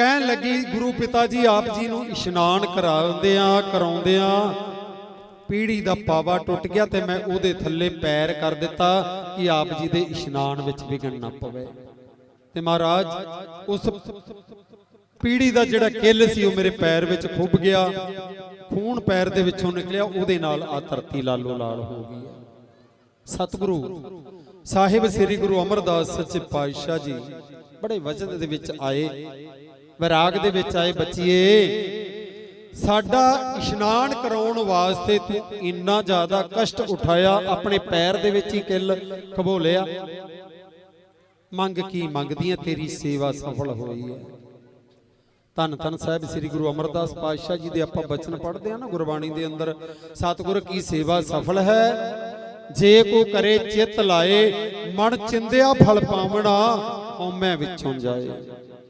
ਕਹਿਣ ਲੱਗੀ, ਗੁਰੂ ਪਿਤਾ ਜੀ ਆਪ ਜੀ ਨੂੰ ਇਸ਼ਨਾਨ ਕਰਾਉਂਦੇ ਹਾਂ ਕਰਾਉਂਦੇ ਕਰਾਉਂਦਿਆਂ ਪੀੜੀ ਦਾ ਪਾਵਾ ਟੁੱਟ ਗਿਆ ਤੇ ਮੈਂ ਉਹਦੇ ਥੱਲੇ ਪੈਰ ਕਰ ਦਿੱਤਾ ਕਿ ਆਪ ਜੀ ਦੇ ਇਸ਼ਨਾਨ ਵਿੱਚ ਵਿਗਣ ਨਾ ਪਵੇ। ਤੇ ਮਹਾਰਾਜ, ਉਸ ਪੀੜੀ ਦਾ ਜਿਹੜਾ ਕਿੱਲ ਸੀ, ਉਹ ਮੇਰੇ ਪੈਰ ਵਿੱਚ ਖੁੱਭ ਗਿਆ। ਖੂਨ ਪੈਰ ਦੇ ਵਿੱਚੋਂ ਨਿਕਲਿਆ, ਉਹਦੇ ਨਾਲ ਆ ਧਰਤੀ ਲਾਲੋ ਲਾਲ ਹੋ ਗਈ ਸਤਿਗੁਰੂ, ਸਾਹਿਬ ਸ੍ਰੀ ਗੁਰੂ ਅਮਰਦਾਸ ਸੱਚੇ ਪਾਤਸ਼ਾਹ ਜੀ ਬੜੇ ਵਜਨ ਦੇ ਵਿੱਚ ਆਏ। ਵਿਰਾਗ ਦੇ ਵਿੱਚ ਆਏ ਬੱਚੀਏ ਸਾਡਾ ਇਸ਼ਨਾਨ ਕਰਾਉਣ ਵਾਸਤੇ ਤੂੰ ਇੰਨਾ ਜ਼ਿਆਦਾ ਕਸ਼ਟ ਉਠਾਇਆ ਆਪਣੇ ਪੈਰ ਦੇ ਵਿੱਚ ਹੀ ਕਿੱਲ ਖਬੋਲਿਆ। ਮੰਗ ਕੀ ਮੰਗਦੀਆਂ ਤੇਰੀ ਸੇਵਾ ਸਫਲ ਹੋਈ ਹੈ। ਧੰਨ ਧੰਨ ਸਾਹਿਬ ਸ੍ਰੀ ਗੁਰੂ ਅਮਰਦਾਸ ਪਾਤਸ਼ਾਹ ਜੀ ਦੇ ਆਪਾਂ ਬਚਨ ਪੜ੍ਹਦੇ ਆ ਨਾ ਗੁਰਬਾਣੀ ਦੇ ਅੰਦਰ। ਸਤਿਗੁਰ ਕੀ ਸੇਵਾ ਸਫਲ ਹੈ? ਜੇ ਕੋ ਕਰੇ ਚਿੱਤ ਲਾਏ ਮਨ ਚਿੰਦਿਆ ਫਲ ਪਾਵਣਾ ਹਉਮੈ ਵਿੱਚੋਂ ਜਾਏ।